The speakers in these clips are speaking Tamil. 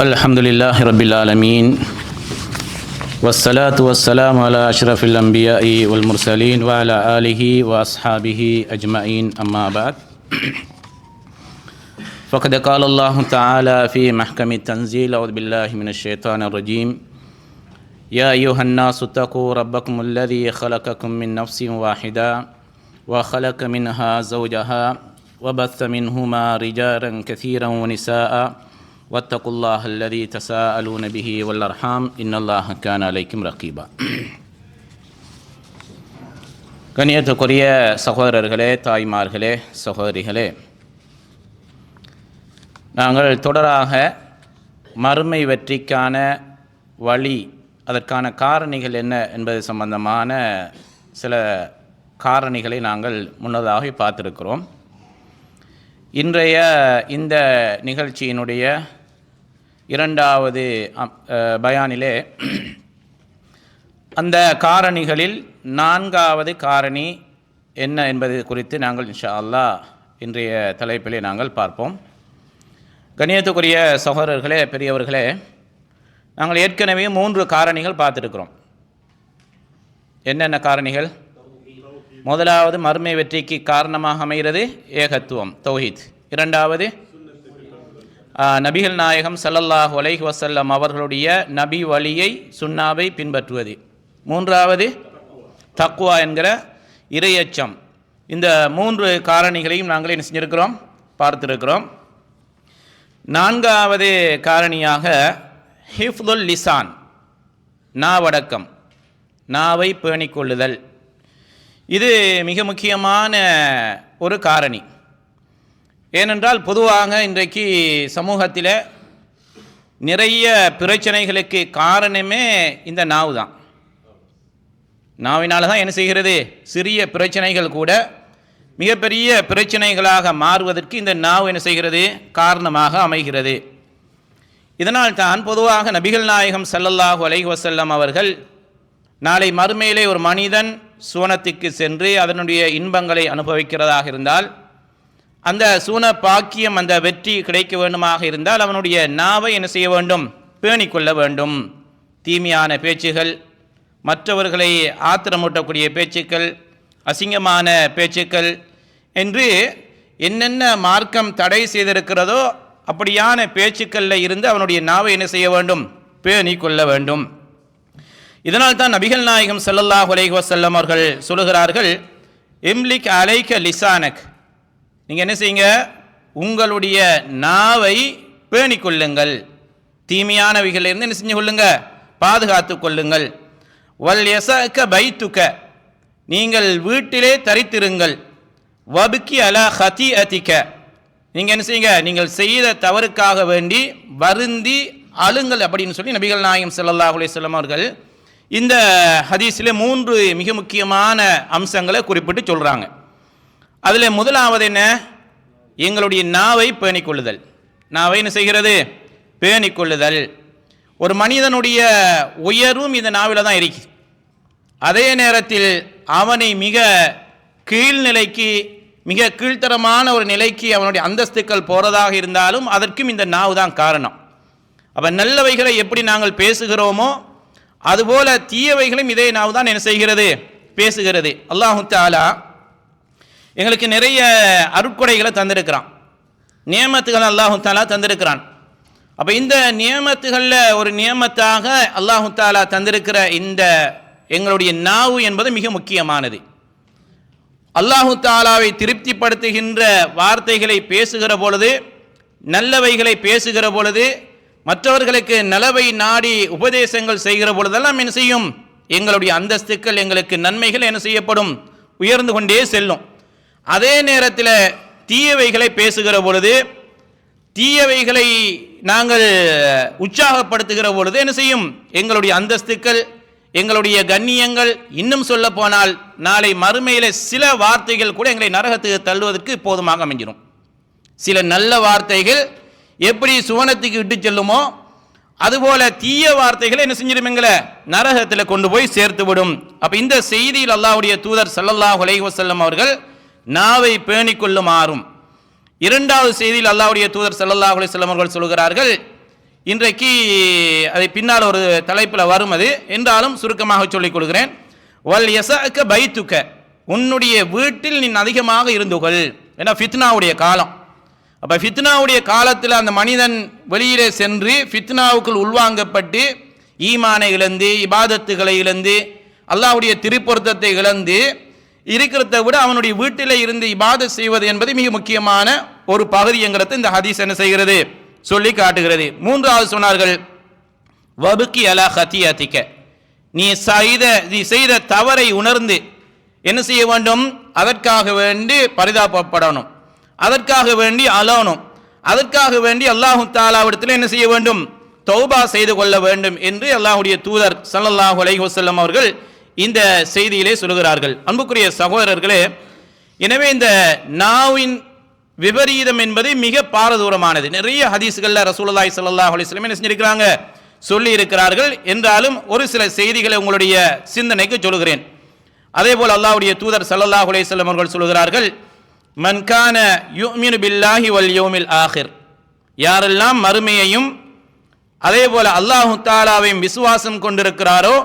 الحمد لله رب العالمين والصلاة والسلام على أشرف الأنبياء والمرسلين وعلى آله وأصحابه أجمعين أما بعد. فقد قال الله تعالى في محكم التنزيل أعوذ بالله من الشيطان الرجيم يا أيها الناس اتقوا ربكم الذي خلقكم من نفس واحدة وخلق منها زوجها وبث منهما رجالا كثيرا ونساء واتقوا الله الذي تساءلون به والأرحام إن الله كان عليكم رقيبا கண்ணியத்துக்குரிய சகோதரர்களே தாய்மார்களே சகோதரிகளே நாங்கள் தொடராக மறுமை வெற்றிக்கான வழி அதற்கான காரணிகள் என்ன என்பது சம்பந்தமான சில காரணிகளை நாங்கள் முன்னதாக பார்த்திருக்கிறோம் இன்றைய இந்த நிகழ்ச்சியினுடைய இரண்டாவது பயானிலே அந்த காரணிகளில் நான்காவது காரணி என்ன என்பது குறித்து நாங்கள் இன்ஷா அல்லாஹ் இன்றைய தலைப்பிலே நாங்கள் பார்ப்போம். கணியத்துக்குரிய சகோதரர்களே பெரியவர்களே நாங்கள் ஏற்கனவே மூன்று காரணிகள் பார்த்துருக்குறோம். என்னென்ன காரணிகள்? முதலாவது மறுமை வெற்றிக்கு காரணமாக அமைகிறது ஏகத்துவம் தௌஹீத். இரண்டாவது நபிகள் நாயகம் சல்லல்லாஹ் ஒலைஹ் வசல்லம் அவர்களுடைய நபி வழியை சுண்ணாவை பின்பற்றுவது. மூன்றாவது தக்குவா என்கிற இரையச்சம். இந்த மூன்று காரணிகளையும் நாங்கள் என்ன செஞ்சிருக்கிறோம்? பார்த்துருக்கிறோம். நான்காவது காரணியாக ஹிஃப்துல் லிசான் நாவடக்கம் நாவை பேணிக்கொள்ளுதல். இது மிக முக்கியமான ஒரு காரணி. ஏனென்றால் பொதுவாக இன்றைக்கு சமூகத்தில் நிறைய பிரச்சனைகளுக்கு காரணமே இந்த நாவு தான். நாவினால் தான் என்ன செய்கிறது? சிறிய பிரச்சனைகள் கூட மிகப்பெரிய பிரச்சனைகளாக மாறுவதற்கு இந்த நாவு என்ன செய்கிறது? காரணமாக அமைகிறது. இதனால் தான் பொதுவாக நபிகள் நாயகம் ஸல்லல்லாஹு அலைஹி வஸல்லம் அவர்கள் நாளை மறுமையிலே ஒரு மனிதன் சுவனத்துக்கு சென்று அதனுடைய இன்பங்களை அனுபவிக்கிறதாக இருந்தால் அந்த சூன பாக்கியம் அந்த வெற்றி கிடைக்க வேண்டுமாக இருந்தால் அவனுடைய நாவை என்ன செய்ய வேண்டும்? பேணிக்கொள்ள வேண்டும். தீமையான பேச்சுகள் மற்றவர்களை ஆத்திரமூட்டக்கூடிய பேச்சுக்கள் அசிங்கமான பேச்சுக்கள் என்று என்னென்ன மார்க்கம் தடை செய்திருக்கிறதோ அப்படியான பேச்சுக்களில் இருந்து அவனுடைய நாவை என்ன செய்ய வேண்டும்? பேணி கொள்ள வேண்டும். இதனால் தான் நபிகள் நாயகம் ஸல்லல்லாஹு அலைஹி வசல்லம் அவர்கள் சொல்லுகிறார்கள் இம்லிக் அலைக்க லிசானக் நீங்கள் என்ன செய்யுங்க? உங்களுடைய நாவை பேணிக்கொள்ளுங்கள். தீமையானவைகளிலிருந்து என்ன செஞ்சு கொள்ளுங்க? பாதுகாத்து கொள்ளுங்கள். வல் எசக்க பைத்துக்க நீங்கள் வீட்டிலே தரித்திருங்கள். வபுக்கி அலா ஹதி அதிக்க நீங்கள் என்ன செய்யுங்க? நீங்கள் செய்த தவறுக்காக வேண்டி வருந்தி அழுங்கள் அப்படின்னு சொல்லி நபிகள் நாயகம் ஸல்லல்லாஹு அலைஹி அவர்கள் இந்த ஹதீஸில் மூன்று மிக முக்கியமான அம்சங்களை குறிப்பிட்டு சொல்கிறாங்க அதில் முதலாவது என்ன? எங்களுடைய நாவை பேணிக் கொள்ளுதல் நாவை என்ன செய்கிறது? பேணிக் கொள்ளுதல் ஒரு மனிதனுடைய உயர்வும் இந்த நாவில் தான் இருக்கு. அதே நேரத்தில் அவனை மிக கீழ்நிலைக்கு மிக கீழ்த்தரமான ஒரு நிலைக்கு அவனுடைய அந்தஸ்துக்கள் போகிறதாக இருந்தாலும் அதற்கும் இந்த நாவு தான் காரணம். அப்போ நல்லவைகளை எப்படி நாங்கள் பேசுகிறோமோ அதுபோல தீயவைகளும் இதே நாவு தான் என்ன செய்கிறது? பேசுகிறது. அல்லாஹு தாலா எங்களுக்கு நிறைய அருட்கொடைகளை தந்திருக்கிறான். நியமத்துகள் அல்லாஹு தாலா தந்திருக்கிறான். அப்போ இந்த நியமத்துகளில் ஒரு நியமத்தாக அல்லாஹு தாலா தந்திருக்கிற இந்த எங்களுடைய நாவு என்பது மிக முக்கியமானது. அல்லாஹு தாலாவை திருப்திப்படுத்துகின்ற வார்த்தைகளை பேசுகிற பொழுது நல்லவைகளை பேசுகிற பொழுது மற்றவர்களுக்கு நலவை நாடி உபதேசங்கள் செய்கிற பொழுதெல்லாம் என்ன செய்யும்? எங்களுடைய அந்தஸ்துக்கள் எங்களுக்கு நன்மைகள் என்ன செய்யப்படும்? உயர்ந்து கொண்டே செல்லும். அதே நேரத்தில் தீயவைகளை பேசுகிற பொழுது தீயவைகளை நாங்கள் உற்சாகப்படுத்துகிற பொழுது என்ன செய்யும்? எங்களுடைய அந்தஸ்துக்கள் எங்களுடைய கண்ணியங்கள் இன்னும் சொல்ல போனால் நாளை மறுமையில சில வார்த்தைகள் கூட எங்களை நரகத்துக்கு தள்ளுவதற்கு போதுமாக அமைஞ்சிடும் சில நல்ல வார்த்தைகள் எப்படி சுவனத்துக்கு இட்டு செல்லுமோ அதுபோல தீய வார்த்தைகளை என்ன செஞ்சிடும் எங்களை நரகத்தில் கொண்டு போய் சேர்த்து விடும் அப்போ இந்த செய்தியில் அல்லாவுடைய தூதர் சல்லல்லாஹ் அலைஹி வசல்லம் அவர்கள் நாவை பேணிக்கொள்ளுமாறும். இரண்டாவது செய்தியில் அல்லாவுடைய தூதர் ஸல்லல்லாஹு அலைஹி அவர்கள் சொல்கிறார்கள் இன்றைக்கு அதை பின்னால் ஒரு தலைப்பில் வரும் அது. என்றாலும் சுருக்கமாக சொல்லிக் கொடுக்கிறேன் வல் எசக்க பைத்துக்க உன்னுடைய வீட்டில் நீ அதிகமாக இருந்துகொள் ஏன்னா ஃபித்னாவுடைய காலம். அப்போ ஃபித்னாவுடைய காலத்தில் அந்த மனிதன் வெளியிலே சென்று ஃபித்னாவுக்குள் உள்வாங்கப்பட்டு ஈமானை இழந்து இபாதத்துகளை இழந்து அல்லாவுடைய திருப்பொருத்தத்தை இழந்து இருக்கிறத விட அவனுடைய வீட்டிலே இருந்து இபாத செய்வது என்பது மிக முக்கியமான ஒரு பகுதி என்கிறத இந்த ஹதீஸ் என்ன செய்கிறது? சொல்லி காட்டுகிறது. மூன்றாவது சொன்னார்கள் வபுக்கி அலா ஹத்தியாத்திக்க நீ செய்த நீ செய்த தவறை உணர்ந்து என்ன செய்ய வேண்டும்? அதற்காக வேண்டி பரிதாபப்படணும். அதற்காக வேண்டி அலோனும் அதற்காக வேண்டி அல்லாஹு தாலாவிடத்தில் என்ன செய்ய வேண்டும்? தௌபா செய்து கொள்ள வேண்டும் என்று அல்லாஹுடைய தூதர் ஸல்லல்லாஹு அலைஹி வஸல்லம் அவர்கள் இந்த செய்தியிலே சொல்கிறார்கள் அன்புக்குரிய சகோதரர்களே எனவே இந்த நாவின் விபரீதம் என்பது மிக பாரதூரமானது. நிறைய ஹதீஸ்களில் ரசூலுல்லாஹி ஸல்லல்லாஹு அலைஹி என்ன செஞ்சிருக்கிறாங்க? சொல்லி இருக்கிறார்கள் என்றாலும் ஒரு சில செய்திகளை உங்களுடைய சிந்தனைக்கு சொல்கிறேன் அதே போல் அல்லாவுடைய தூதர் சல்லல்லாஹ் அலிஸ்லம் அவர்கள் சொல்கிறார்கள் மன்கான பில்லாஹி வல் யோமில் ஆஹிர். யாரெல்லாம் மறுமையையும் அதே போல் அல்லாஹு தாலாவையும் விசுவாசம் கொண்டிருக்கிறாரோ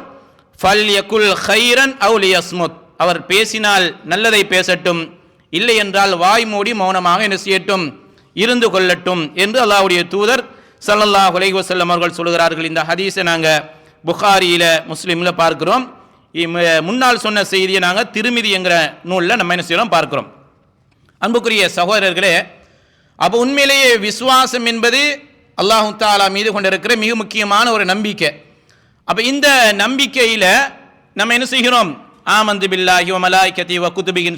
ஃபல் யகுல் ஹைரன் அவுல் யஸ்முத் அவர் பேசினால் நல்லதை பேசட்டும் இல்லை என்றால் வாய் மூடி மௌனமாக என்ன செய்யட்டும் இருந்து கொள்ளட்டும் என்று அல்லாவுடைய தூதர் ஸல்லல்லாஹு அலைஹி வசல்லம் அவர்கள் சொல்கிறார்கள் இந்த ஹதீஸை நாங்கள் புகாரியில் முஸ்லீமில் பார்க்கிறோம். முன்னால் சொன்ன செய்தியை நாங்கள் திருமிதி என்கிற நூலில் நம்ம என்ன செய்கிறோம் பார்க்கிறோம். அன்புக்குரிய சகோதரர்களே அப்போ உண்மையிலேயே விசுவாசம் என்பது அல்லாஹு தாலா மீது கொண்டிருக்கிற மிக முக்கியமான ஒரு நம்பிக்கை. அப்போ இந்த நம்பிக்கையில் நம்ம என்ன செய்கிறோம்? ஆமந்து பில்லாஹி வ மலாய்கதி வ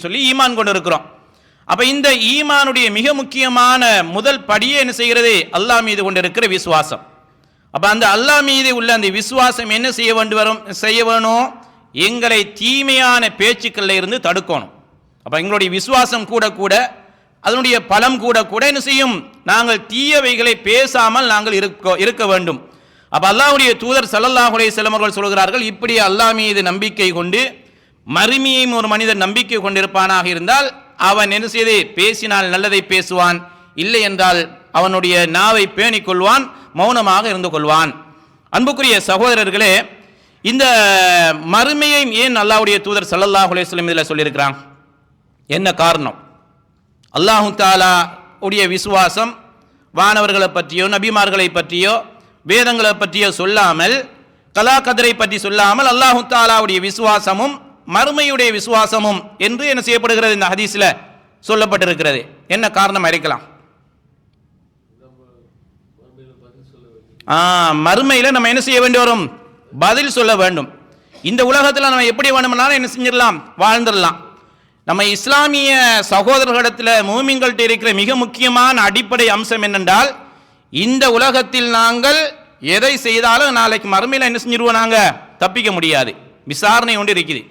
சொல்லி ஈமான் கொண்டு இருக்கிறோம். அப்போ இந்த ஈமானுடைய மிக முக்கியமான முதல் படியே என்ன செய்கிறது? அல்லாஹ் மீது கொண்டு இருக்கிற விசுவாசம். அப்போ அந்த அல்லாஹ் மீது உள்ள அந்த விசுவாசம் என்ன செய்ய வேண்டு வரும்? செய்ய வேணும்? எங்களை தீமையான பேச்சுக்களில் இருந்து தடுக்கணும். அப்போ எங்களுடைய விசுவாசம் கூட கூட அதனுடைய பலம் கூட கூட என்ன செய்யும்? நாங்கள் தீயவைகளை பேசாமல் நாங்கள் இருக்க இருக்க வேண்டும். அப்போ அல்லாஹுடைய தூதர் ஸல்லல்லாஹு அலைஹி அவர்கள் சொல்கிறார்கள் இப்படி அல்லாஹ் மீது நம்பிக்கை கொண்டு மறுமையையும் ஒரு மனிதன் நம்பிக்கை கொண்டிருப்பானாக இருந்தால் அவன் என்ன செய்து பேசினால் நல்லதை பேசுவான் இல்லை என்றால் அவனுடைய நாவை பேணிக் கொள்வான் மௌனமாக இருந்து கொள்வான். அன்புக்குரிய சகோதரர்களே இந்த மறுமையை ஏன் அல்லாஹ்வுடைய தூதர் சல்லல்லாஹுலே அலைஹி இதில் சொல்லியிருக்கிறான்? என்ன காரணம்? அல்லாஹு தாலா உடைய விசுவாசம் வானவர்களை பற்றியோ நபிமார்களை பற்றியோ வேதங்களை பற்றிய சொல்லாமல் கலா கதிரை பற்றி சொல்லாமல் அல்லாஹு தாலாவுடைய விசுவாசமும் மறுமையுடைய விசுவாசமும் என்று என்ன செய்யப்படுகிறது? இந்த ஹதீஸில் சொல்லப்பட்டிருக்கிறது. என்ன காரணம் இருக்கலாம் மறுமையில் நம்ம என்ன செய்ய வேண்டி வரும்? பதில் சொல்ல வேண்டும். இந்த உலகத்தில் நம்ம எப்படி வேணும்னாலும் என்ன செஞ்சிடலாம்? வாழ்ந்துடலாம். நம்ம இஸ்லாமிய சகோதரர்களிடத்தில் மூமிங்கள்ட்ட இருக்கிற மிக முக்கியமான அடிப்படை அம்சம் என்னென்றால் இந்த உலகத்தில் நாங்கள் எதை செய்தாலும் நாளைக்கு மறுமையில் என்ன செஞ்சிருவோம் நாங்கள் தப்பிக்க முடியாது. விசாரணை ஒன்று இருக்குது.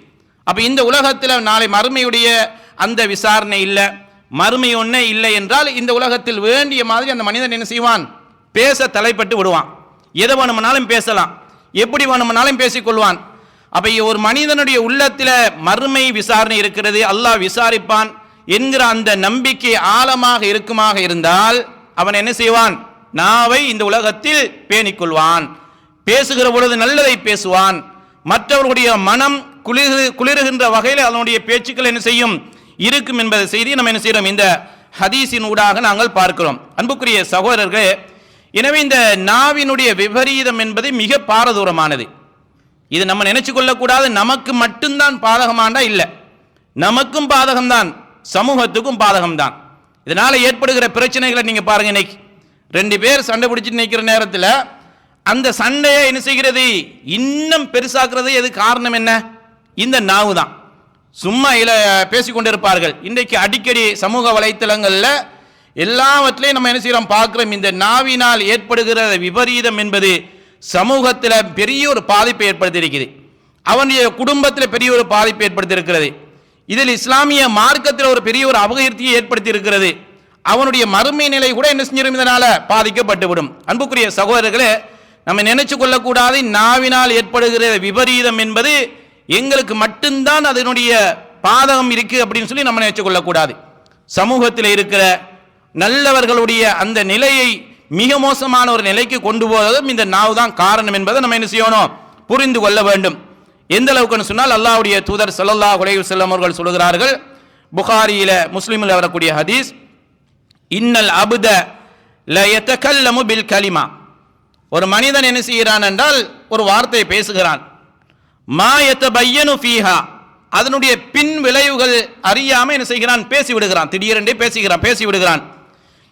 அப்போ இந்த உலகத்தில் நாளை மறுமையுடைய அந்த விசாரணை இல்லை. மறுமை ஒன்றே இல்லை என்றால் இந்த உலகத்தில் வேண்டிய மாதிரி அந்த மனிதன் என்ன செய்வான்? பேச தலைப்பட்டு விடுவான். எதை வேணுமானாலும் பேசலாம். எப்படி வேணுமானாலும் பேசிக்கொள்வான் அப்போ ஒரு மனிதனுடைய உள்ளத்தில் மறுமை விசாரணை இருக்கிறது. அல்லாஹ் விசாரிப்பான் என்கிற அந்த நம்பிக்கை ஆழமாக இருக்குமாக இருந்தால் அவன் என்ன செய்வான்? நாவை இந்த உலகத்தில் பேணிக்கொள்வான். பேசுகிற பொழுது நல்லதை பேசுவான். மற்றவர்களுடைய மனம் குளிர் குளிருகின்ற வகையில் அதனுடைய பேச்சுக்கள் என்ன செய்யும்? இருக்கும் என்பதை செய்தி நம்ம என்ன செய்கிறோம்? இந்த ஹதீஸின் ஊடாக நாங்கள் பார்க்கிறோம். அன்புக்குரிய சகோதரர்களே எனவே இந்த நாவினுடைய விபரீதம் என்பது மிக பாரதூரமானது. இது நம்ம நினைச்சு கொள்ளக்கூடாது. நமக்கு மட்டும்தான் பாதகமாண்டா இல்லை. நமக்கும் பாதகம்தான். சமூகத்துக்கும் பாதகம்தான். இதனால் ஏற்படுகிற பிரச்சனைகளை நீங்கள் பாருங்க இன்னைக்கு. ரெண்டு பேர் சண்டை பிடிச்சிட்டு நிற்கிற நேரத்தில் அந்த சண்டையை என்ன செய்கிறது? இன்னும் பெருசாக்குறது எது காரணம் என்ன? இந்த நாவு தான். சும்மா இல பேசிக்கொண்டிருப்பார்கள். இன்றைக்கு அடிக்கடி சமூக வலைத்தளங்களில் எல்லாவற்றிலையும் நம்ம என்ன செய்கிறோம் பார்க்குறோம். இந்த நாவினால் ஏற்படுகிற விபரீதம் என்பது சமூகத்தில் பெரிய ஒரு பாதிப்பை ஏற்படுத்தியிருக்குது அவனுடைய குடும்பத்தில் பெரிய ஒரு பாதிப்பை ஏற்படுத்தியிருக்கிறது. இதில் இஸ்லாமிய மார்க்கத்தில் ஒரு பெரிய ஒரு அபகீர்த்தியை ஏற்படுத்தி இருக்கிறது அவனுடைய மறுமை நிலை கூட என்ன செஞ்சிடும் இதனால பாதிக்கப்பட்டு விடும் அன்புக்குரிய சகோதரர்களே நம்ம நினைச்சு கொள்ளக்கூடாது நாவினால் ஏற்படுகிற விபரீதம் என்பது எங்களுக்கு மட்டும்தான் அதனுடைய பாதகம் இருக்கு அப்படின்னு சொல்லி நம்ம நினைச்சு கொள்ளக்கூடாது. சமூகத்தில் இருக்கிற நல்லவர்களுடைய அந்த நிலையை மிக மோசமான ஒரு நிலைக்கு கொண்டு போவதும் இந்த நாவு தான் காரணம் என்பதை நம்ம என்ன செய்யணும்? புரிந்து கொள்ள வேண்டும். எந்த அளவுக்குன்னு சொன்னால் அல்லாவுடைய தூதர் சல்லல்லா அலைஹி செல்லம் அவர்கள் சொல்கிறார்கள் புகாரியில் முஸ்லீமில் வரக்கூடிய ஹதீஸ் இன்னல் அபுத ல பில் கலிமா. ஒரு மனிதன் என்ன செய்கிறான் என்றால் ஒரு வார்த்தையை பேசுகிறான். மா எத்த பையனு ஃபீஹா. அதனுடைய பின் விளைவுகள் அறியாமல் என்ன செய்கிறான்? பேசி விடுகிறான். திடீரென்றே பேசுகிறான் பேசி விடுகிறான்.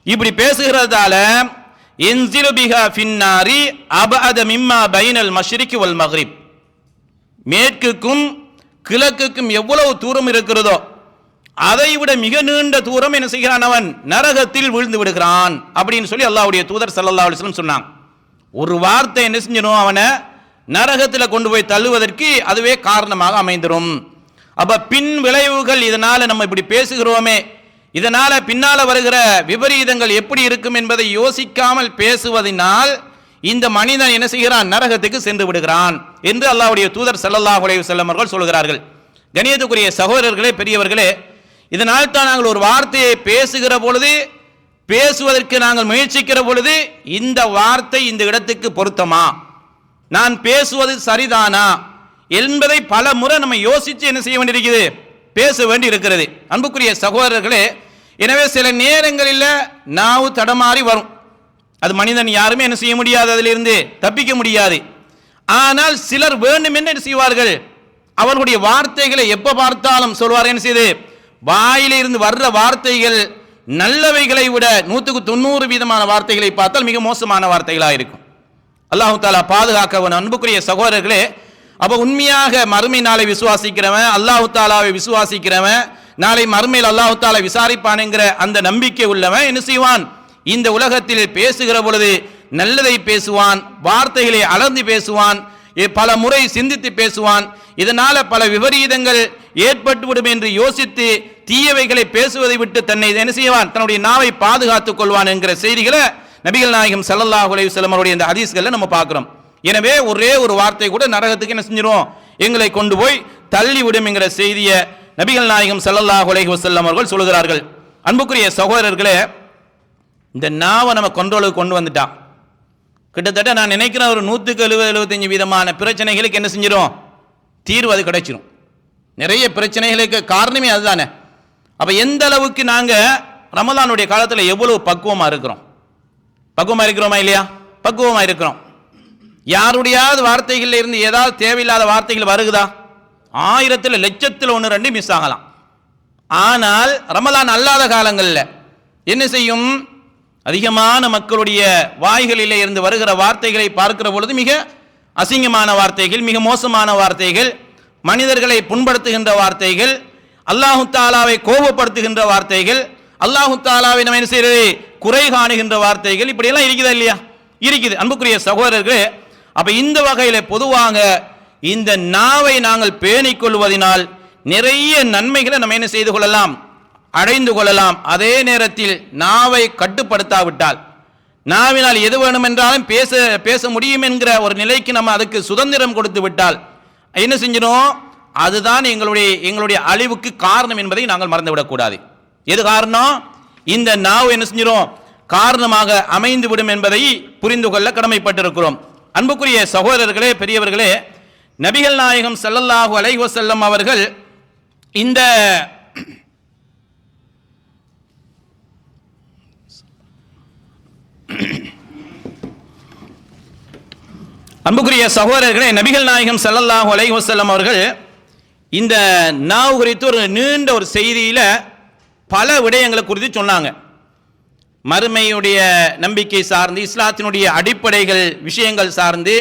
இப்படி பேசுகிறதால என்சிலு பிஹா ஃபின்னாரி அபஅத மிம்மா பைனல் மஷ்ரிக்கு வல் மஹ்ரிப் மேற்குக்கும் கிழக்குக்கும் எவ்வளவு தூரம் இருக்கிறதோ அதை விட மிக நீண்ட தூரம் என்ன செய்கிறான் அவன்? நரகத்தில் விழுந்து விடுகிறான். அப்படின்னு சொல்லி அல்லாவுடைய தூதர் சல்லா அலிஸ்லம் வஸல்லம் சொன்னாங்க ஒரு வார்த்தை என்ன செஞ்சிடும்? அவனை நரகத்தில் கொண்டு போய் தள்ளுவதற்கு அதுவே காரணமாக அமைந்துடும் அப்ப பின் விளைவுகள் இதனால நம்ம இப்படி பேசுகிறோமே. இதனால பின்னால வருகிற விபரீதங்கள் எப்படி இருக்கும் என்பதை யோசிக்காமல் பேசுவதனால் இந்த மனிதன் என்ன செய்கிறான்? நரகத்துக்கு சென்று விடுகிறான் என்று அல்லாவுடைய தூதர் சல்லல்லாஹ் அலைஹி அவர்கள் சொல்கிறார்கள். கணியத்துக்குரிய சகோதரர்களே பெரியவர்களே இதனால் தான் நாங்கள் ஒரு வார்த்தையை பேசுகிற பொழுது பேசுவதற்கு நாங்கள் முயற்சிக்கிற பொழுது இந்த வார்த்தை இந்த இடத்துக்கு பொருத்தமா? நான் பேசுவது சரிதானா? என்பதை பல முறை நம்ம யோசித்து என்ன செய்ய வேண்டியிருக்குது பேச வேண்டி இருக்கிறது அன்புக்குரிய சகோதரர்களே எனவே சில நேரங்களில் நாவு தடமாறி வரும். அது மனிதன் யாருமே என்ன செய்ய முடியாது அதிலிருந்து தப்பிக்க முடியாது. ஆனால் சிலர் வேண்டும் என்ன செய்வார்கள்? அவர்களுடைய வார்த்தைகளை எப்போ பார்த்தாலும் சொல்வார் என்ன செய்து? வாயிலிருந்து வர்ற வார்த்தைகள் நல்லவைகளை விட நூற்றுக்கு தொண்ணூறு வீதமான வார்த்தைகளை பார்த்தால் மிக மோசமான வார்த்தைகளாக இருக்கும். அல்லாஹு தாலா பாதுகாக்கவன் அன்புக்குரிய சகோதரர்களே அப்போ உண்மையாக மறுமை நாளை விசுவாசிக்கிறவன் அல்லாஹு தாலாவை விசுவாசிக்கிறவன் நாளை மறுமையில் அல்லாஹு தாலா விசாரிப்பானுங்கிற அந்த நம்பிக்கை உள்ளவன் என்ன செய்வான்? இந்த உலகத்தில் பேசுகிற பொழுது நல்லதை பேசுவான் வார்த்தைகளை அளந்து பேசுவான் பல முறை சிந்தித்து பேசுவான். இதனால பல விபரீதங்கள் ஏற்பட்டுவிடும் என்று யோசித்து தீயவைகளை பேசுவதை விட்டு தன்னை என்ன செய்வான்? தன்னுடைய நாவை பாதுகாத்துக் கொள்வான் என்கிற செய்திகளை நபிகள் நாயகம் சல்லாஹ் அலைஹி அவருடைய இந்த ஹதீஸ்களை நம்ம பார்க்குறோம். எனவே ஒரே ஒரு வார்த்தை கூட நரகத்துக்கு என்ன செஞ்சிடும் எங்களை கொண்டு போய் தள்ளி விடும் என்கிற செய்தியை நபிகள் நாயகம் சல்லல்லாஹ் அலைஹி அவர்கள் சொல்கிறார்கள் அன்புக்குரிய சகோதரர்களே இந்த நாவை நம்ம கொண்டோளுக்கு கொண்டு வந்துட்டான். கிட்டத்தட்ட நான் நினைக்கிற ஒரு நூற்றுக்கு எழுபது எழுபத்தஞ்சு விதமான பிரச்சனைகளுக்கு என்ன செஞ்சிடும் தீர்வு அது கிடைச்சிரும். நிறைய பிரச்சனைகளுக்கு காரணமே அதுதானே. அப்போ எந்த அளவுக்கு நாங்கள் ரமலானுடைய காலத்தில் எவ்வளவு பக்குவமாக இருக்கிறோம்? பக்குவமாக இருக்கிறோமா இல்லையா? பக்குவமாக இருக்கிறோம். யாருடையாவது வார்த்தைகளில் இருந்து ஏதாவது தேவையில்லாத வார்த்தைகள் வருகுதா? ஆயிரத்தில் லட்சத்தில் ஒன்று ரெண்டு மிஸ் ஆகலாம். ஆனால் ரமலான் அல்லாத காலங்களில் என்ன செய்யும்? அதிகமான மக்களுடைய வாய்களிலே இருந்து வருகிற வார்த்தைகளை பார்க்கிற பொழுது மிக அசிங்கமான வார்த்தைகள் மிக மோசமான வார்த்தைகள் மனிதர்களை புண்படுத்துகின்ற வார்த்தைகள் அல்லாஹு தாலாவை கோபப்படுத்துகின்ற வார்த்தைகள் அல்லாஹு தாலாவை நம்ம என்ன செய்யறது? குறை காணுகின்ற வார்த்தைகள் இப்படியெல்லாம் இருக்குதா இல்லையா? இருக்குது. அன்புக்குரிய சகோதரர்கள் அப்ப இந்த வகையில் பொதுவாக இந்த நாவை நாங்கள் பேணிக் கொள்வதனால் நிறைய நன்மைகளை நம்ம என்ன செய்து கொள்ளலாம்? அடைந்து கொள்ளலாம். அதே நேரத்தில் நாவை கட்டுப்படுத்தாவிட்டால் நாவினால் எது வேணுமென்றாலும் பேச பேச முடியும் என்கிற ஒரு நிலைக்கு நம்ம அதுக்கு சுதந்திரம் கொடுத்து விட்டால் என்ன செஞ்சிடும் அதுதான் எங்களுடைய எங்களுடைய அழிவுக்கு காரணம் என்பதை நாங்கள் மறந்துவிடக்கூடாது. எது காரணம்? இந்த நாவு என்ன செஞ்சிடும் காரணமாக அமைந்துவிடும் என்பதை புரிந்து கொள்ள கடமைப்பட்டிருக்கிறோம். அன்புக்குரிய சகோதரர்களே பெரியவர்களே நபிகள் நாயகம் செல்லல்லாஹு அலைஹி வஸல்லம் அவர்கள் இந்த அன்புக்குரிய சகோதரர்களே நபிகள் நாயகம் சல்லல்லாஹு அலை வசல்லம் அவர்கள் இந்த நாவு குறித்து ஒரு நீண்ட ஒரு செய்தியில் பல விடயங்களை குறித்து சொன்னாங்க. மறுமையுடைய நம்பிக்கை சார்ந்து இஸ்லாத்தினுடைய அடிப்படைகள் விஷயங்கள் சார்ந்து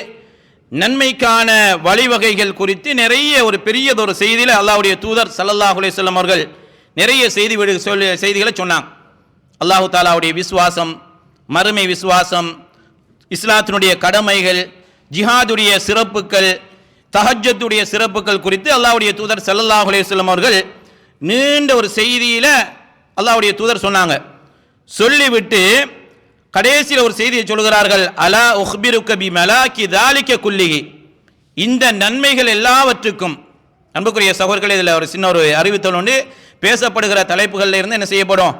நன்மைக்கான வழிவகைகள் குறித்து நிறைய ஒரு பெரியதொரு செய்தியில் அல்லாஹுடைய தூதர் சல்லல்லாஹ் அலைஹி வஸல்லம் அவர்கள் நிறைய செய்தி சொல்லி செய்திகளை சொன்னாங்க. அல்லாஹு தாலாவுடைய விசுவாசம் மறுமை விசுவாசம் இஸ்லாத்தினுடைய கடமைகள் ஜிஹாதுடைய சிறப்புகள் தஹஜத்துடைய சிறப்புகள் குறித்து அல்லாவுடைய தூதர் ஸல்லல்லாஹு அலையம் அவர்கள் நீண்ட ஒரு செய்தியில் அல்லாவுடைய தூதர் சொன்னாங்க. சொல்லிவிட்டு கடைசியில் ஒரு செய்தியை சொல்கிறார்கள் அலா உஹ்பிரு கபி மலாக்கி தாலிக்க குல்லிகி இந்த நன்மைகள் எல்லாவற்றுக்கும் அன்புக்குரிய சகோதரர்களே இதில் ஒரு சின்ன ஒரு அறிவித்தல் உண்டு. பேசப்படுகிற தலைப்புகளில் இருந்து என்ன செய்யப்படும்?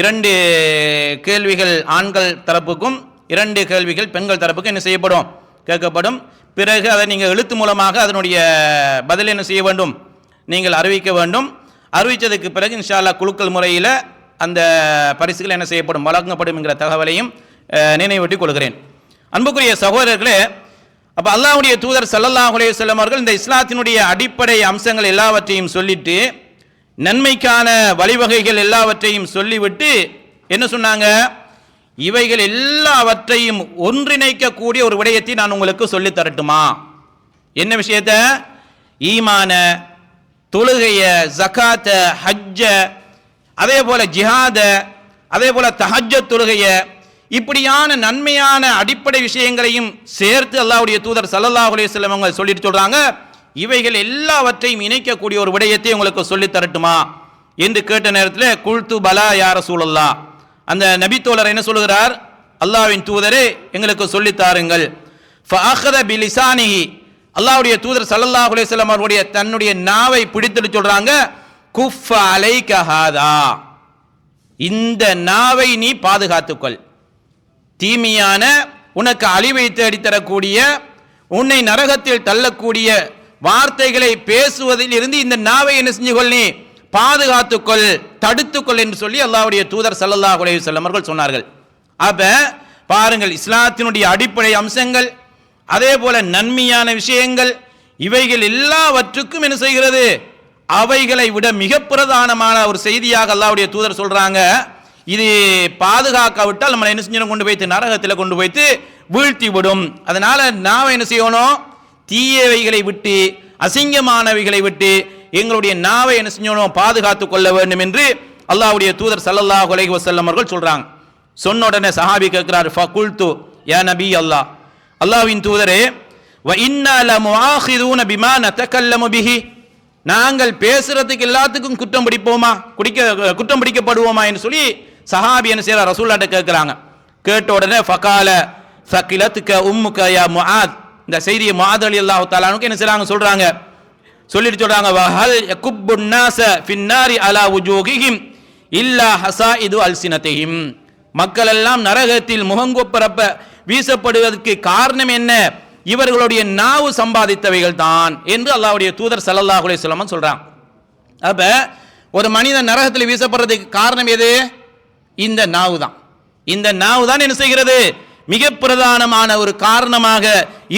இரண்டு கேள்விகள் ஆண்கள் தரப்புக்கும் இரண்டு கேள்விகள் பெண்கள் தரப்புக்கு என்ன செய்யப்படும்? கேட்கப்படும். பிறகு அதை நீங்கள் எழுத்து மூலமாக அதனுடைய பதில் என்ன செய்ய வேண்டும்? நீங்கள் அறிவிக்க வேண்டும். அறிவித்ததுக்கு பிறகு இன்ஷால்லா குழுக்கள் முறையில் அந்த பரிசுகள் என்ன செய்யப்படும்? வழங்கப்படும் என்கிற தகவலையும் நினைவூட்டிக் கொள்கிறேன். அன்புக்குரிய சகோதரர்களே அப்போ அல்லாஹுடைய தூதர் சல்லல்லாஹுடைய அலைஹி அவர்கள் இந்த இஸ்லாத்தினுடைய அடிப்படை அம்சங்கள் எல்லாவற்றையும் சொல்லிட்டு நன்மைக்கான வழிவகைகள் எல்லாவற்றையும் சொல்லிவிட்டு என்ன சொன்னாங்க? இவைகள் எல்லாவற்றையும் ஒன்றிணைக்கக்கூடிய ஒரு விடயத்தை நான் உங்களுக்கு சொல்லித் தரட்டுமா? என்ன விஷயத்த? ஈமான தொழுகைய ஜகாத்த ஹஜ்ஜ அதே போல ஜிஹாத அதே போல தஹஜ தொழுகைய இப்படியான நன்மையான அடிப்படை விஷயங்களையும் சேர்த்து அல்லாவுடைய தூதர் ஸல்லல்லாஹு அலைஹி அவங்க சொல்லிட்டு சொல்றாங்க. இவைகள் எல்லாவற்றையும் இணைக்கக்கூடிய ஒரு விடயத்தை உங்களுக்கு சொல்லித் தரட்டுமா? என்று கேட்ட நேரத்தில் குழ்த்து பலா யார சூழல்லா அந்த நபித்தோழர் என்ன சொல்லுகிறார்? அல்லாவின் தூதரே எங்களுக்கு சொல்லித் தாருங்கள். தூதர் சல்லல்லா அலைஹி அவருடைய தன்னுடைய நாவை பிடித்துட்டு சொல்றாங்க குஃப அலைக இந்த நாவை நீ பாதுகாத்துக்கொள். தீமையான உனக்கு அழிவை தேடித்தரக்கூடிய உன்னை நரகத்தில் தள்ளக்கூடிய வார்த்தைகளை பேசுவதில் இருந்து இந்த நாவை என்ன செஞ்சுக்கொள் நீ? பாதுகாத்துக்கொள் தடுத்துக்கொள் என்று சொல்லி அல்லாவுடைய தூதர் சல்லல்லா அலைஹி செல்லமர்கள் சொன்னார்கள். அப்ப பாருங்கள் இஸ்லாத்தினுடைய அடிப்படை அம்சங்கள் அதே போல நன்மையான விஷயங்கள் இவைகள் எல்லாவற்றுக்கும் என்ன செய்கிறது? அவைகளை விட மிக பிரதானமான ஒரு செய்தியாக அல்லாவுடைய தூதர் சொல்றாங்க. இது பாதுகாக்காவிட்டால் நம்மளை என்ன செஞ்சிடும்? கொண்டு போய்த்து நரகத்தில் கொண்டு போய்த்து வீழ்த்தி விடும் அதனால நாம் என்ன செய்யணும்? தீயவைகளை விட்டு அசிங்கமானவைகளை விட்டு எங்களுடைய நாவை என்ன செஞ்சணும் பாதுகாத்துக் கொள்ள வேண்டும் என்று அல்லாவுடைய தூதர் ஸல்லல்லாஹு அலைஹி வசல்லம் அவர்கள் சொல்றாங்க. சொன்ன உடனே சஹாபி கேட்கிறார் ஃபகுல்து யா நபி அல்லாஹ். அல்லாஹ்வின் தூதரே வ இன்னா முஆஹிதுன பிமா நதக்கல்லமு பிஹி. நாங்கள் பேசுறதுக்கு எல்லாத்துக்கும் குற்றம் பிடிப்போமா? குடிக்க குற்றம் பிடிக்கப்படுவோமா என்று சொல்லி சஹாபி என்ன செய்யற ரசூல்லாட்ட கேட்கிறாங்க. கேட்ட உடனே ஃபகால ஃபகிலத்துக்க உம்முக்க யா முஆத். இந்த செய்தியை முஆத் அலி அல்லாஹு தஆலானுக்கு என்ன செய்றாங்க சொல்றாங்க. சொல்லிட்டு சொல்றாங்க வஹல் யகுப்பு நாஸ ஃபின்னாரி அலா வுஜூஹிஹிம் இல்லா ஹசாயிது அல்சினதிஹிம் மக்கள் எல்லாம் நரகத்தில் முகங்கொப்பரப்ப வீசப்படுவதற்கு காரணம் என்ன? இவர்களுடைய நாவு சம்பாதித்தவைகள் தான் என்று அல்லாவுடைய தூதர் ஸல்லல்லாஹு அலைஹி வஸல்லம் சொல்றாங்க அப்ப ஒரு மனிதன் நரகத்தில் வீசப்படுறதுக்கு காரணம் எது? இந்த நாவு தான் இந்த நாவு தான் என்ன செய்கிறது? மிக பிரதானமான ஒரு காரணமாக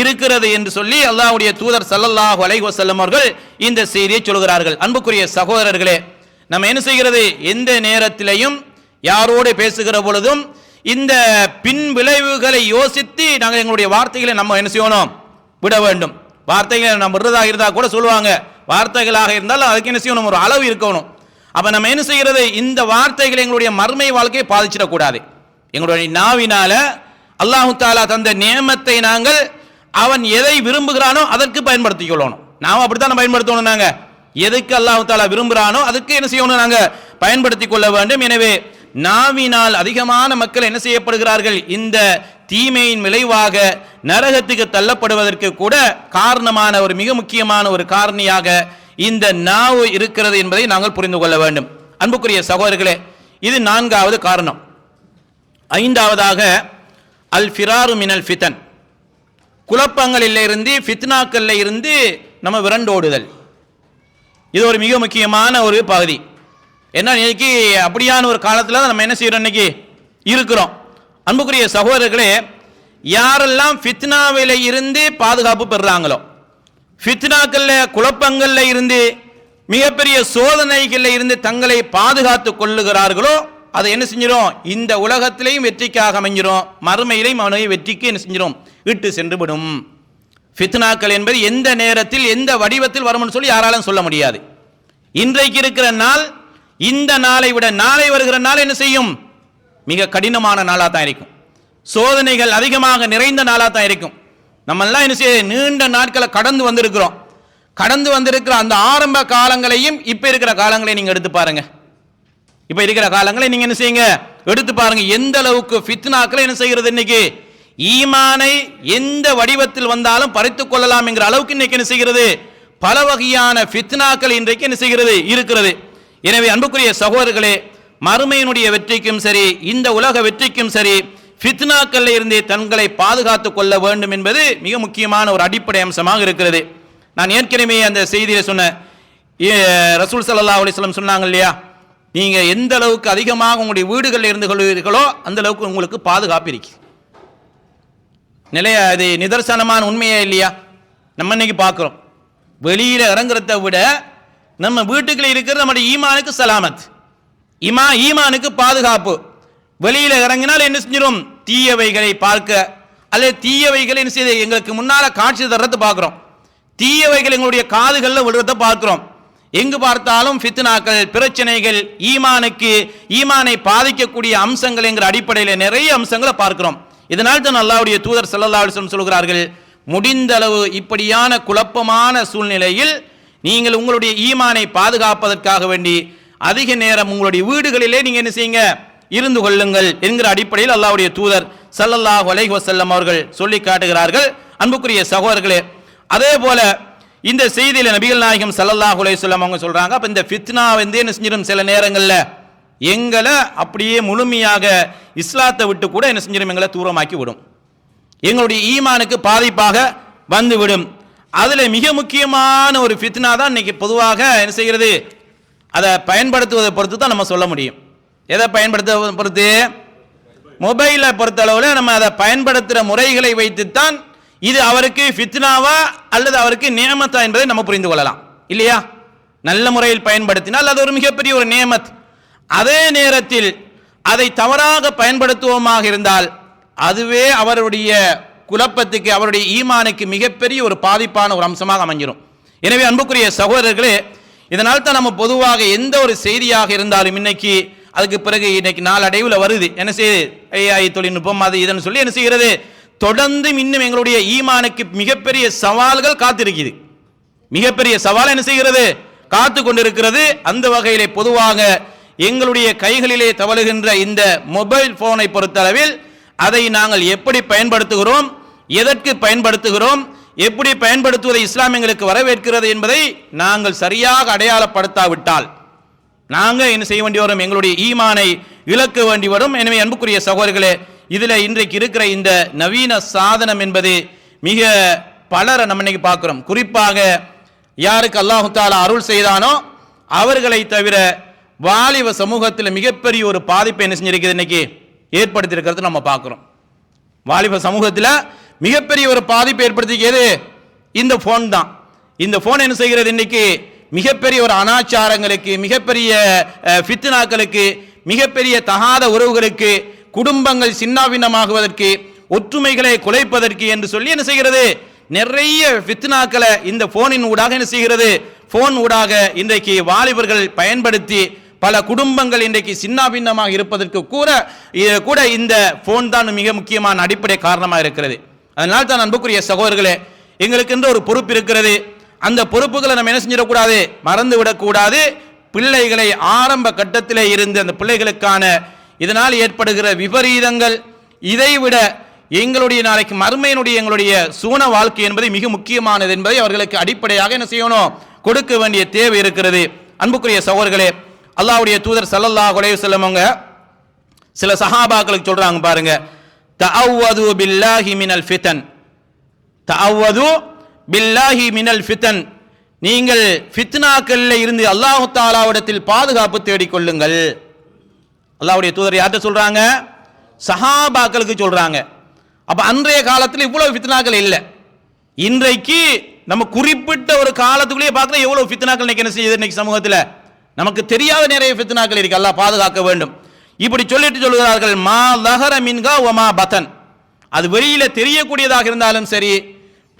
இருக்கிறது என்று சொல்லி அல்லாஹ்வுடைய தூதர் ஸல்லல்லாஹு அலைஹி அவர்கள் இந்த செய்தியை சொல்கிறார்கள். அன்புக்குரிய சகோதரர்களே நம்ம என்ன செய்கிறது? எந்த நேரத்திலையும் யாரோடு பேசுகிற பொழுதும் இந்த பின் விளைவுகளை யோசித்து நாங்கள் எங்களுடைய வார்த்தைகளை நம்ம என்ன செய்யணும்? விட வேண்டும். வார்த்தைகளை நம்ம விடுறதாக இருந்தால் கூட சொல்லுவாங்க. வார்த்தைகளாக இருந்தால் அதுக்கு என்ன செய்யணும்? ஒரு அளவு இருக்கணும். அப்போ நம்ம என்ன செய்கிறது? இந்த வார்த்தைகளை எங்களுடைய மர்மை வாழ்க்கையை பாதிச்சிடக்கூடாது. எங்களுடைய நாவினால அல்லாஹு தாலா தந்த நியமத்தை நாங்கள் அவன் எதை விரும்புகிறானோ அதற்கு பயன்படுத்திக் கொள்ளணும் நாம் அப்படித்தான் பயன்படுத்தணும் நாங்க? எதுக்கு அல்லாஹு தாலா விரும்புகிறானோ அதுக்கு என்ன செய்யணும் நாங்க? பயன்படுத்திக் கொள்ள வேண்டும். எனவே நாவினால் அதிகமான மக்கள் என்ன செய்யப்படுகிறார்கள்? இந்த தீமையின் விளைவாக நரகத்துக்கு தள்ளப்படுவதற்கு கூட காரணமான ஒரு மிக முக்கியமான ஒரு காரணியாக இந்த நாவு இருக்கிறது என்பதை நாங்கள் புரிந்து கொள்ள வேண்டும். அன்புக்குரிய சகோதரர்களே இது நான்காவது காரணம். ஐந்தாவதாக அல் ஃபிராரு மினல் ஃபிதன் குழப்பங்களில் இருந்து ஃபித்னாக்கள்ல இருந்து நம்ம விரண்டோடுதல். இது ஒரு மிக முக்கியமான ஒரு பகுதி. என்ன இன்னைக்கு அப்படியான ஒரு காலத்தில் தான் நம்ம என்ன செய்கிறோம் இன்னைக்கு? இருக்கிறோம். அன்புக்குரிய சகோதரர்களே யாரெல்லாம் ஃபித்னாவில் இருந்து பாதுகாப்பு பெறுறாங்களோ ஃபித்னாக்கள்ல குழப்பங்களில் இருந்து மிகப்பெரிய சோதனைகளில் இருந்து தங்களை பாதுகாத்து கொள்ளுகிறார்களோ அதை என்ன செஞ்சிடும் இந்த உலகத்திலையும் வெற்றிக்காக அமைஞ்சிரும். மறுமையிலையும் அவனை வெற்றிக்கு என்ன செஞ்சிடும் இட்டு சென்று விடும் ஃபித்னாக்கள் என்பது எந்த நேரத்தில் எந்த வடிவத்தில் வரும்னு சொல்லி யாராலும் சொல்ல முடியாது. இன்றைக்கு இருக்கிற நாள் இந்த நாளை விட நாளை வருகிற நாள் என்ன செய்யும்? மிக கடினமான நாளாக தான் இருக்கும். சோதனைகள் அதிகமாக நிறைந்த நாளாக தான் இருக்கும். நம்ம எல்லாம் என்ன செய்ய நீண்ட நாட்களை கடந்து வந்திருக்கிறோம். கடந்து வந்திருக்கிற அந்த ஆரம்ப காலங்களையும் இப்போ இருக்கிற காலங்களையும் நீங்கள் எடுத்து பாருங்கள் இப்ப இருக்கிற காலங்களை நீங்க என்ன செய்யுங்க? எடுத்து பாருங்க எந்த அளவுக்கு ஃபித்னாக்களை என்ன செய்கிறது இன்னைக்கு? ஈமானை எந்த வடிவத்தில் வந்தாலும் பறித்துக் கொள்ளலாம் என்கிற அளவுக்கு இன்னைக்கு என்ன செய்கிறது? பல வகையான ஃபித்னாக்கள் இன்றைக்கு என்ன செய்கிறது? இருக்கிறது. எனவே அன்புக்குரிய சகோதரர்களே மறுமையினுடைய வெற்றிக்கும் சரி இந்த உலக வெற்றிக்கும் சரி ஃபித்னாக்கள் இருந்தே தங்களை பாதுகாத்துக் கொள்ள வேண்டும் என்பது மிக முக்கியமான ஒரு அடிப்படை அம்சமாக இருக்கிறது. நான் ஏற்கனவே அந்த செய்தியை சொன்ன ஏ, ரசூல் சல்லா அலிஸ்லம் சொன்னாங்க இல்லையா? நீங்கள் எந்த அளவுக்கு அதிகமாக உங்களுடைய வீடுகளில் இருந்து கொள்வீர்களோ அந்த அளவுக்கு உங்களுக்கு பாதுகாப்பு இருக்கு நிலைய அது நிதர்சனமான உண்மையே இல்லையா? நம்ம இன்னைக்கு பார்க்குறோம். வெளியில் இறங்குறத விட நம்ம வீட்டுக்குள்ளே இருக்கிற நம்முடைய ஈமானுக்கு சலாமத். இமா ஈமானுக்கு பாதுகாப்பு. வெளியில் இறங்கினால் என்ன செஞ்சிடும் தீயவைகளை பார்க்க அல்லது தீயவைகளை என்ன செய்து எங்களுக்கு முன்னால் காட்சி தர்றதை பார்க்குறோம். தீயவைகள் எங்களுடைய காதுகளில் விழுறத பார்க்குறோம். எங்கு பார்த்தாலும் ஃபித்னாக்கள் பிரச்சனைகள் ஈமானுக்கு ஈமானை பாதிக்கக்கூடிய அம்சங்கள் என்கிற அடிப்படையில் நிறைய அம்சங்களை பார்க்கிறோம். இதனால் தான் அல்லாவுடைய தூதர் ஸல்லல்லாஹு சொல்கிறார்கள் முடிந்த அளவு இப்படியான குழப்பமான சூழ்நிலையில் நீங்கள் உங்களுடைய ஈமானை பாதுகாப்பதற்காக வேண்டி அதிக நேரம் உங்களுடைய வீடுகளிலே நீங்கள் என்ன செய்யுங்க? இருந்து கொள்ளுங்கள் என்கிற அடிப்படையில் அல்லாவுடைய தூதர் சல்லல்லாஹ் அலைஹ் வசல்லம் அவர்கள் சொல்லி காட்டுகிறார்கள். அன்புக்குரிய சகோதரர்களே அதே போல இந்த செய்தியில் நபிகள் நாயகம் சல்லல்லா அலைஹி வஸல்லம் அவங்க சொல்கிறாங்க அப்போ இந்த ஃபித்னா வந்து என்ன செஞ்சிடும் சில நேரங்களில்? எங்களை அப்படியே முழுமையாக இஸ்லாத்தை விட்டு கூட என்ன செஞ்சிடும் எங்களை தூரமாக்கி விடும். எங்களுடைய ஈமானுக்கு பாதிப்பாக வந்துவிடும். அதில் மிக முக்கியமான ஒரு ஃபித்னா தான் இன்றைக்கி பொதுவாக என்ன செய்கிறது? அதை பயன்படுத்துவதை பொறுத்து தான் நம்ம சொல்ல முடியும். எதை பயன்படுத்துவதை பொறுத்து? மொபைலை பொறுத்தளவில் நம்ம அதை பயன்படுத்துகிற முறைகளை வைத்துத்தான் இது அவருக்கு ஃபித்னாவா அல்லது அவருக்கு நியமத்தா என்பதை நம்ம புரிந்து கொள்ளலாம். இல்லையா? நல்ல முறையில் பயன்படுத்தினால் அது ஒரு மிகப்பெரிய ஒரு நியமத் அதே நேரத்தில் அதை தவறாக பயன்படுத்துவோமாக இருந்தால் அதுவே அவருடைய குழப்பத்துக்கு அவருடைய ஈமானுக்கு மிகப்பெரிய ஒரு பாதிப்பான ஒரு அம்சமாக அமைஞ்சிடும் எனவே அன்புக்குரிய சகோதரர்களே இதனால் தான் நம்ம பொதுவாக எந்த ஒரு செய்தியாக இருந்தாலும் இன்னைக்கு அதுக்கு பிறகு இன்னைக்கு நாளடைவில் வருது. என்ன செய்யுது ஏஐ தொழில்நுட்பம் அது இதன்னு சொல்லி என்ன செய்கிறது? தொடர்ந்து இன்னும் எங்களுடைய ஈமானுக்கு மிகப்பெரிய சவால்கள் காத்திருக்குது. மிகப்பெரிய சவால் என்ன செய்கிறது? காத்து கொண்டிருக்கிறது. அந்த வகையிலே பொதுவாக எங்களுடைய கைகளிலே தவழுகின்ற இந்த மொபைல் போனை பொறுத்தளவில் அதை நாங்கள் எப்படி பயன்படுத்துகிறோம்? எதற்கு பயன்படுத்துகிறோம்? எப்படி பயன்படுத்துவதை இஸ்லாம் எங்களுக்கு வரவேற்கிறது என்பதை நாங்கள் சரியாக அடையாளப்படுத்தாவிட்டால் நாங்கள் என்ன செய்ய வேண்டி வரும்? எங்களுடைய ஈமானை இழக்க வேண்டி வரும். எனவே அன்புக்குரிய சகோதரர்களே இதில் இன்றைக்கு இருக்கிற இந்த நவீன சாதனம் என்பது மிக பலரை நம்ம இன்னைக்கு பார்க்குறோம். குறிப்பாக யாருக்கு அல்லாஹு தாலா அருள் செய்தானோ அவர்களை தவிர வாலிப சமூகத்தில் மிகப்பெரிய ஒரு பாதிப்பை என்ன செஞ்சிருக்குது இன்னைக்கு? ஏற்படுத்தியிருக்கிறது நம்ம பார்க்குறோம். வாலிப சமூகத்தில் மிகப்பெரிய ஒரு பாதிப்பை ஏற்படுத்திக்கிறது இந்த ஃபோன் தான். இந்த ஃபோன் என்ன செய்கிறது இன்னைக்கு? மிகப்பெரிய ஒரு அனாச்சாரங்களுக்கு மிகப்பெரிய ஃபித்னாக்களுக்கு மிகப்பெரிய தகாத உறவுகளுக்கு குடும்பங்கள் சின்னாபின்னமாகுவதற்கு ஒற்றுமைகளை குலைப்பதற்கு என்று சொல்லி என்ன செய்கிறது? நிறைய ஃபித்னாக்களை இந்த போனின் ஊடாக என்ன செய்கிறது? போன் ஊடாக இன்றைக்கு வாலிபர்கள் பயன்படுத்தி பல குடும்பங்கள் இன்றைக்கு சின்னாபின்னமாக இருப்பதற்கு கூட கூட இந்த போன் தான் மிக முக்கியமான அடிப்படை காரணமாக இருக்கிறது. அதனால் தான் அன்புக்குரிய சகோதரர்களே எங்களுக்கு என்று ஒரு பொறுப்பு இருக்கிறது. அந்த பொறுப்புகளை நம்ம என்ன செஞ்சிடக்கூடாது? மறந்து விடக்கூடாது பிள்ளைகளை ஆரம்ப கட்டத்திலே இருந்து அந்த பிள்ளைகளுக்கான இதனால் ஏற்படுகிற விபரீதங்கள் இதைவிட எங்களுடைய நாளைக்கு மறுமையினுடைய எங்களுடைய சூன வாழ்க்கை என்பது மிக முக்கியமானது என்பதை அவர்களுக்கு அடிப்படையாக என்ன செய்யணும்? கொடுக்க வேண்டிய தேவை இருக்கிறது. அன்புக்குரிய சகோதர்களே அல்லாவுடைய தூதர் சல்லல்லா குலைய வஸல்லம் சில சஹாபாக்களுக்கு சொல்றாங்க பாருங்க தஅவ்வது பில்லாஹி மினல் ஃபிதன் தஅவ்வது பில்லாஹி மினல் ஃபிதன் நீங்கள் ஃபித்னாக்கள்ல இருந்து அல்லாஹு தாலாவிடத்தில் பாதுகாப்பு தேடிக்கொள்ளுங்கள் அல்லாவுடைய தூதர் யார்கிட்ட சொல்கிறாங்க சஹாபாக்களுக்கு சொல்கிறாங்க அப்போ அன்றைய காலத்தில் இவ்வளோ ஃபித்னாக்கள் இல்லை. இன்றைக்கு நம்ம குறிப்பிட்ட ஒரு காலத்துக்குள்ளேயே பார்க்குற எவ்வளோ ஃபித்னாக்கள் இன்றைக்கி என்ன செய்யுது இன்றைக்கி சமூகத்தில்? நமக்கு தெரியாத நிறைய ஃபித்னாக்கள் இருக்கு. அல்லாஹ் பாதுகாக்க வேண்டும். இப்படி சொல்லிட்டு சொல்கிறார்கள் மா லஹர மின்கா ஒமா பதன். அது வெளியில் தெரியக்கூடியதாக இருந்தாலும் சரி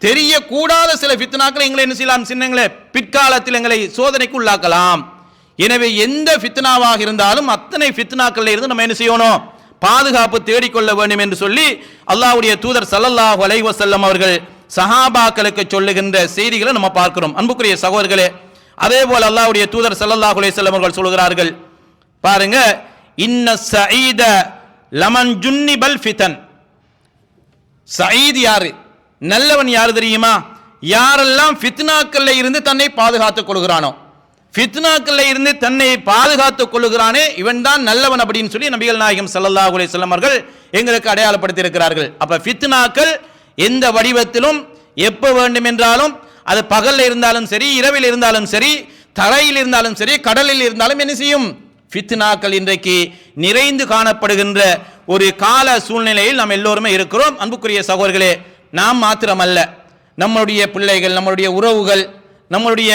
தெரியக்கூடாத சில ஃபித்னாக்கள் எங்களை என்ன செய்யலாம்? சின்னங்களே பிற்காலத்தில் எங்களை சோதனைக்கு உள்ளாக்கலாம். எனவே எந்த ஃபித்னாவாக இருந்தாலும் அத்தனை ஃபித்னாக்கள் இருந்து நம்ம என்ன செய்யணும்? பாதுகாப்பு தேடிக்கொள்ள வேண்டும் என்று சொல்லி அல்லாவுடைய தூதர் சல்லல்லாஹ் அலைவசல்லம் அவர்கள் சஹாபாக்களுக்கு சொல்லுகின்ற செய்திகளை நம்ம பார்க்கிறோம். அன்புக்குரிய சகோதரர்களே அதே போல் அல்லாவுடைய தூதர் சல்லல்லாஹ் அலைவசல்லம் அவர்கள் சொல்கிறார்கள் பாருங்க இன்ன சயீத லமன் ஜுன்னிபல் ஃபிதன். சயீத் யாரு? நல்லவன் யாரு தெரியுமா? யாரெல்லாம் ஃபித்னாக்கள்ல இருந்து தன்னை பாதுகாத்துக் கொள்கிறானோ? ஃபித்னாக்கள்ல இருந்து தன்னை பாதுகாத்துக் கொள்ளுகிறானே இவன் தான் நல்லவன் அப்படின்னு சொல்லி நபிகள் நாயகம் சல்லல்லா அலி வஸல்லம் எங்களுக்கு அடையாளப்படுத்தி இருக்கிறார்கள் அப்போ ஃபித்னாக்கள் எந்த வடிவத்திலும் எப்போ வேண்டும் என்றாலும் அது பகலில் இருந்தாலும் சரி இரவில் இருந்தாலும் சரி தரையில் இருந்தாலும் சரி கடலில் இருந்தாலும் என்ன செய்யும்? ஃபித்னாக்கள் இன்றைக்கு நிறைந்து காணப்படுகின்ற ஒரு கால சூழ்நிலையில் நாம் எல்லோருமே இருக்கிறோம். அன்புக்குரிய சகோதரர்களே நாம் மாத்திரமல்ல. நம்மளுடைய பிள்ளைகள் நம்மளுடைய உறவுகள் நம்மளுடைய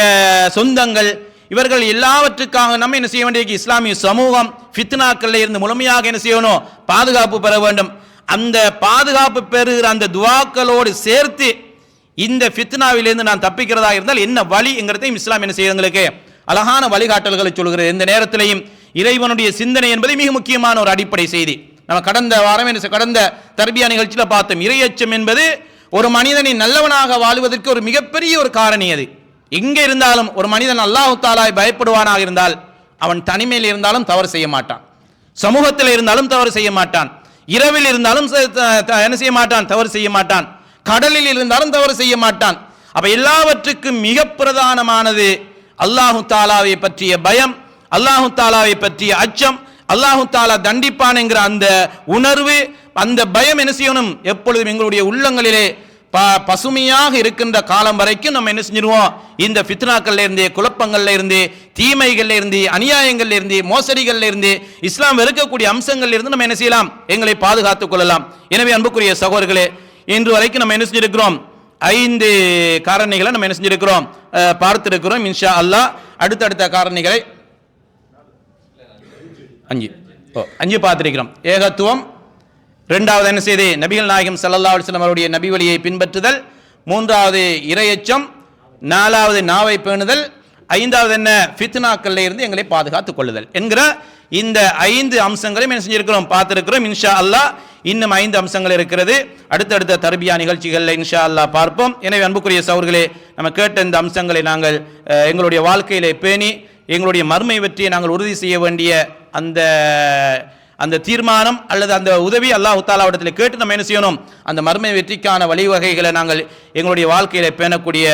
சொந்தங்கள் இவர்கள் எல்லாவற்றுக்காக நம்ம என்ன செய்ய வேண்டிய இஸ்லாமிய சமூகம் ஃபித்னாக்களில் இருந்து முழுமையாக என்ன செய்யணும்? பாதுகாப்பு பெற வேண்டும். அந்த பாதுகாப்பு பெறுகிற அந்த துவாக்களோடு சேர்த்து இந்த ஃபித்னாவிலிருந்து நான் தப்பிக்கிறதா இருந்தால் என்ன வழிங்கிறதையும் இஸ்லாம் என்ன செய்யுங்களுக்கு அழகான வழிகாட்டல்களை சொல்கிறது இந்த நேரத்திலையும் இறைவனுடைய சிந்தனை என்பது மிக முக்கியமான ஒரு அடிப்படை செய்தி. நம்ம கடந்த வாரம் என்ன கடந்த தர்பியா நிகழ்ச்சியில் பார்த்தோம். இறையச்சம் என்பது ஒரு மனிதனை நல்லவனாக வாழ்வதற்கு ஒரு மிகப்பெரிய ஒரு காரணி அது. எங்கே இருந்தாலும் ஒரு மனிதன் அல்லாஹு தாலாய் பயப்படுவானாக இருந்தால் அவன் தனிமையில் இருந்தாலும் தவறு செய்ய மாட்டான். சமூகத்தில் இருந்தாலும் தவறு செய்ய மாட்டான். இரவில் இருந்தாலும் த- த- என்ன செய்ய மாட்டான்? தவறு செய்ய மாட்டான். கடலில் இருந்தாலும் தவறு செய்ய மாட்டான். அப்ப எல்லாவற்றுக்கும் மிக பிரதானமானது அல்லாஹு தாலாவை பற்றிய பயம் அல்லாஹு தாலாவை பற்றிய அச்சம் அல்லாஹு தாலா தண்டிப்பான் என்கிற அந்த உணர்வு அந்த பயம் என்ன செய்யணும்? எப்பொழுதும் எங்களுடைய உள்ளங்களிலே பசுமையாக இருக்கின்ற காலம் வரைக்கும் நம்ம என்ன செஞ்சிருவோம்? இந்த ஃபித்னாக்கள்ல இருந்து குழப்பங்கள்ல இருந்து தீமைகள்ல இருந்து அநியாயங்கள்ல இருந்து மோசடிகள்ல இருந்து இஸ்லாம் இருக்கக்கூடிய அம்சங்கள்ல இருந்து நம்ம என்ன செய்யலாம்? எங்களை பாதுகாத்துக் கொள்ளலாம். எனவே அன்புக்குரிய சகோதரர்களே இன்று வரைக்கும் நம்ம என்ன செஞ்சிருக்கிறோம்? ஐந்து காரணிகளை நம்ம என்ன செஞ்சிருக்கிறோம்? பார்த்திருக்கிறோம் இன்ஷா அல்லாஹ். அடுத்தடுத்த காரணிகளை. அஞ்சு. ஓ அஞ்சு பார்த்திருக்கிறோம். ஏகத்துவம் ரெண்டாவது என்ன செய்து? நபிகள் நாயகம் சல்லல்லா அலிஸ்லாம் அவருடைய நபி வழியை பின்பற்றுதல். மூன்றாவது இரையச்சம். நாலாவது நாவை பேணுதல். ஐந்தாவது என்ன? ஃபித்னாக்கள்ல இருந்து எங்களை பாதுகாத்துக் கொள்ளுதல் என்கிற இந்த ஐந்து அம்சங்களையும் என்ன செஞ்சிருக்கிறோம்? பார்த்துருக்கிறோம். இன்ஷா அல்லாஹ் இன்னும் ஐந்து அம்சங்கள் இருக்கிறது. அடுத்தடுத்த தர்பியா நிகழ்ச்சிகளில் இன்ஷா அல்லாஹ் பார்ப்போம். எனவே அன்புக்குரிய சௌர்களே நம்ம கேட்ட இந்த அம்சங்களை நாங்கள் எங்களுடைய வாழ்க்கையிலே பேணி எங்களுடைய மர்மை வெற்றியை நாங்கள் உறுதி செய்ய வேண்டிய அந்த அந்த தீர்மானம் அல்லது அந்த உதவி அல்லாஹ் தாலாவிடத்தில் கேட்டு நம்ம என்ன செய்யணும்? அந்த மர்ம வெற்றிக்கான வழிவகைகளை நாங்கள் எங்களுடைய வாழ்க்கையில பேணக்கூடிய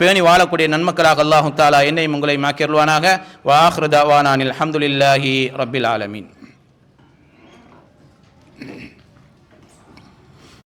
பேணி வாழக்கூடிய நன்மக்களாக அல்லாஹு தாலா என்னையும் உங்களை மாக்கிருவானாக வாஹ்ரதாவானில் அஹமதுல்லாஹி ரபில் ஆலமீன்.